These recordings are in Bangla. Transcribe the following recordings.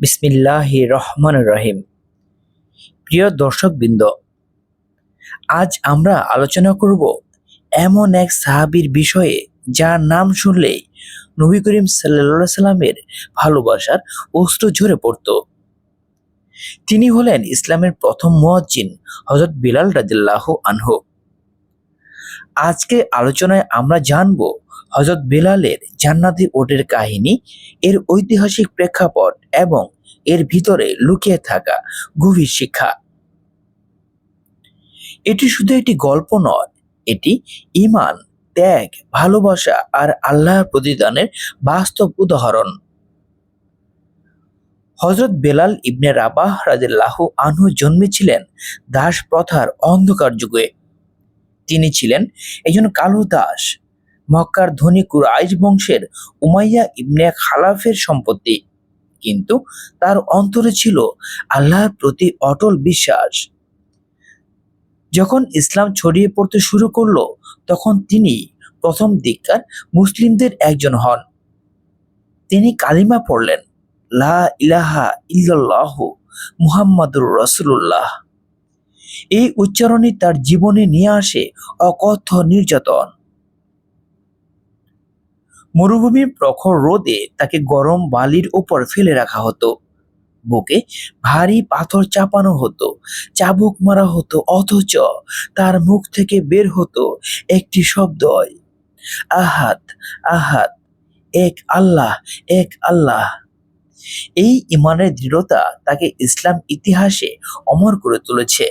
বিসমিল্লাহ রহমান রহিম। প্রিয় দর্শকবৃন্দ, আজ আমরা আলোচনা করব এমন এক সাহাবীর বিষয়ে যার নাম শুনলেই নবী করিম সাল্লা সাল্লামের ভালোবাসার অস্ত্র ঝরে পড়ত। তিনি হলেন ইসলামের প্রথম মুয়াজ্জিন হজরত বিলাল রাদিল্লাহ আনহু। আজকে আলোচনায় আমরা জানব হজরত বেলালের জান্নাতি ওটের কাহিনী, এর ঐতিহাসিক প্রেক্ষাপট এবং এর ভিতরে লুকিয়ে থাকা গভীর শিক্ষা। এটি শুধু একটি গল্প নয়, এটি ইমান ত্যাগ, ভালোবাসা আর আল্লাহর প্রতিদানের বাস্তব উদাহরণ। হজরত বেলাল ইবনে রাবাহ রাদিল্লাহু আনহু জন্মেছিলেন দাস প্রথার অন্ধকার যুগে। তিনি ছিলেন একজন কালু দাস। মক্কার ধনী কুরাইশ বংশের উমাইয়া ইবনে খালাফের সম্পত্তি। কিন্তু তার অন্তরে ছিল আল্লাহর প্রতি অটল বিশ্বাস। যখন ইসলাম ছড়িয়ে পড়তে শুরু করল, তখন তিনি প্রথম দিককার মুসলিমদের একজন হন। তিনি কালিমা পড়লেন, লা ইলাহা ইল্লাল্লাহ মুহাম্মাদুর রসুল্লাহ এই উচ্চারণই তার জীবনে নিয়ে আসে অকথ্য নির্যাতন। মরুভূমির প্রখর রোদে তাকে গরম বালির উপর ফেলে রাখা হতো। বুকে ভারী পাথর চাপানো হতো, চাবুক মারা হতো, অথচ তার মুখ থেকে বের হতো একটি শব্দই আহাত আহাত, এক আল্লাহ এক আল্লাহ। এই ইমানের দৃঢ়তা তাকে ইসলাম ইতিহাসে অমর করে তুলেছে।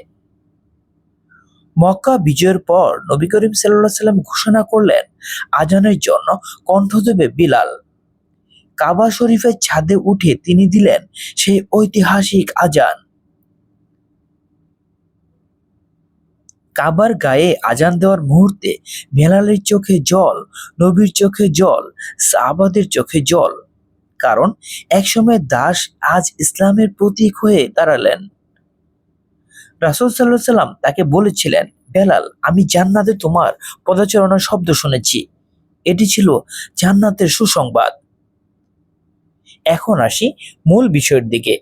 মক্কা বিজয়ের পর নবী করিম সাল্লাহ সাল্লাম ঘোষণা করলেন আজানের জন্য কণ্ঠ দেবে বিলাল। কাবা শরীফের ছাদে উঠে তিনি দিলেন সেই ঐতিহাসিক আজান। কাবার গায়ে আজান দেওয়ার মুহূর্তে বেলালের চোখে জল, নবীর চোখে জল, সাহাবাদের চোখে জল। কারণ একসময় দাস আজ ইসলামের প্রতীক হয়ে দাঁড়ালেন। রাসুল সাল্লাহ সাল্লাম তাকে বলেছিলেন, বেলাল, আমি জান্নাতে তোমার পদচারণার শব্দ শুনেছি। এটি ছিল জান্নাতের সুসংবাদ। এখন আসি মূল বিষয়ের দিকে।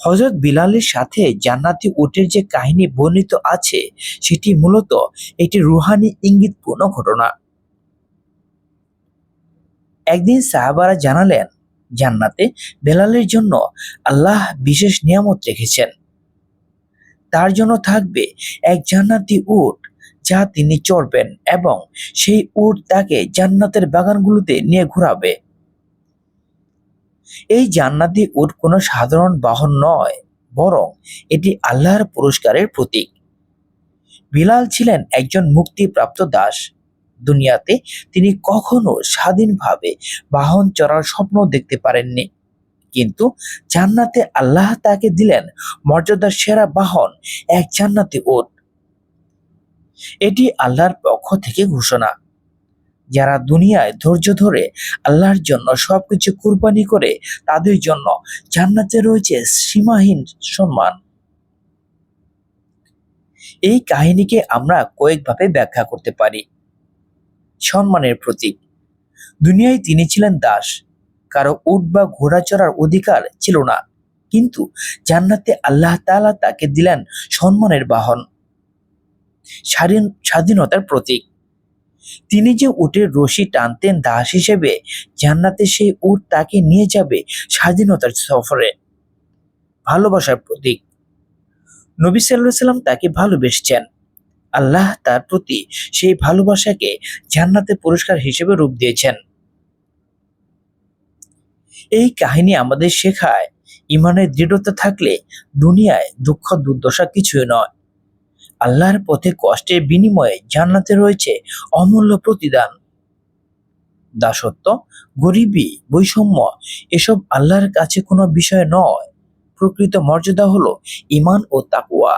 হজরত বিলালের সাথে জান্নাতি উটের যে কাহিনী বর্ণিত আছে, সেটি মূলত একটি রুহানি ইঙ্গিতপূর্ণ ঘটনা। একদিন সাহাবারা জানালেন, জান্নাতে বেলালের জন্য আল্লাহ বিশেষ নিয়ামত রেখেছেন। তার জন্য থাকবে এক জান্নাতি উট যা তিনি চড়বেন এবং সেই উট তাকে জান্নাতের বাগানগুলোতে নিয়ে ঘোরাবে। এই জান্নাতি উট কোনো সাধারণ বাহন নয়, বরং এটি আল্লাহর পুরস্কারের প্রতীক। বিলাল ছিলেন একজন মুক্তিপ্রাপ্ত দাস। দুনিয়াতে তিনি কখনো স্বাধীনভাবে বাহন চড়ার স্বপ্ন দেখতে পারেননি। কিন্তু জান্নাতে আল্লাহ তাকে দিলেন মর্যাদার সেরা বাহন, এক জান্নাতি ওট এটি আল্লাহর পক্ষ থেকে ঘোষণা। যারা দুনিয়ায় ধৈর্য ধরে আল্লাহর জন্য সবকিছু কুরবানি করে, তাদের জন্য জান্নাতে রয়েছে সীমাহীন সম্মান। এই কাহিনীকে আমরা কয়েকভাবে ব্যাখ্যা করতে পারি। সম্মানের প্রতীক। দুনিয়ায় তিনি ছিলেন দাস। কারও উট বা ঘোড়া চড়ার অধিকার ছিল না। কিন্তু জান্নাতে আল্লাহ তালা তাকে দিলেন সম্মানের বাহন, স্বাধীন, স্বাধীনতার প্রতীক। তিনি যে উটের রশি টানতেন দাস হিসেবে, জান্নাতে সেই উট তাকে নিয়ে যাবে স্বাধীনতার সফরে। ভালোবাসার প্রতীক। নবী সাল্লাম তাকে ভালোবেসেছেন। আল্লাহ তার প্রতি সেই ভালোবাসাকে জান্নাতে পুরস্কার হিসেবে রূপ দিয়েছেন। এই কাহিনী আমাদের শেখায়, ইমানের দৃঢ়তা থাকলে দুনিয়ায় দুঃখ, দুর্দশা কিছুই নয়। আল্লাহর পথে কষ্টের বিনিময়ে জান্নাতে রয়েছে অমূল্য প্রতিদান। দাসত্ব, গরিবী, বৈষম্য, এসব আল্লাহর কাছে কোনো বিষয় নয়। প্রকৃত মর্যাদা হলো ইমান ও তাকুয়া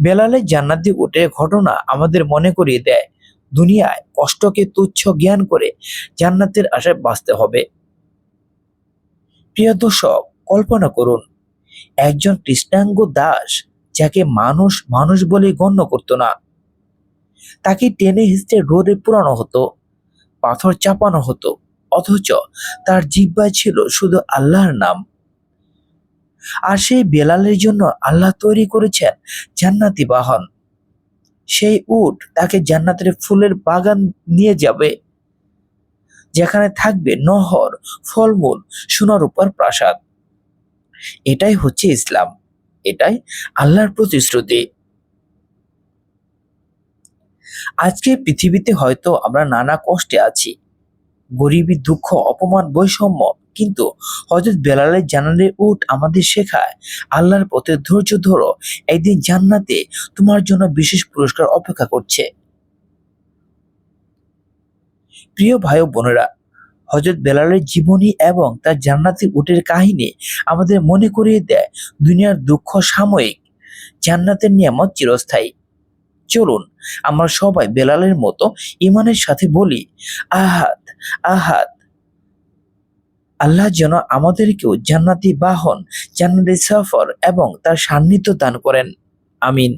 বেলালের জান্নাতি উঠে ঘটনা আমাদের মনে করিয়ে দেয় দুনিয়ায় কষ্টকে তুচ্ছ জ্ঞান করে জান্নাতের আশায় বাঁচতে হবে। প্রিয় দর্শক, কল্পনা করুন, একজন কৃষ্ণাঙ্গ দাস যাকে মানুষ মানুষ বলে গণ্য করতো না। তাকে টেনে হিস্টে রোদে পুরানো হতো, পাথর চাপানো হতো, অথচ তার জিব্বায় ছিল শুধু আল্লাহর নাম। আর সেই বেলালের জন্য আল্লাহ তৈরি করেছেন জান্নাতি বাহন। সেই উট তাকে জান্নাতের ফুলের বাগান নিয়ে যাবে, যেখানে থাকবে নহর, ফলমূল, সোনার উপর প্রাসাদ। এটাই হচ্ছে ইসলাম, এটাই আল্লাহর প্রতিশ্রুতি। আজকে পৃথিবীতে হয়তো আমরা নানা কষ্টে আছি গরিবী দুঃখ, অপমান, বৈষম্য। কিন্তু হজরত বেলালের জানালের উট আমাদের শেখায়, আল্লাহর পথে ধৈর্য ধরো, একদিন জান্নাতে তোমার জন্য বিশেষ পুরস্কার অপেক্ষা করছে। প্রিয় ভাই বোনেরা হজরত বেলালের জীবনী এবং তার জান্নাতি উটের কাহিনী আমাদের মনে করিয়ে দেয় দুনিয়ার দুঃখ সাময়িক, জান্নাতের নিয়ামত চিরস্থায়ী। চলুন, আমরা সবাই বেলালের মতো ইমানের সাথে বলি আহাত আহাত আল্লাহ যেন আমাদেরকেও জান্নাতি বাহন জান্নাতি সফর এবং তার সান্নিধ্য দান করেন। আমিন।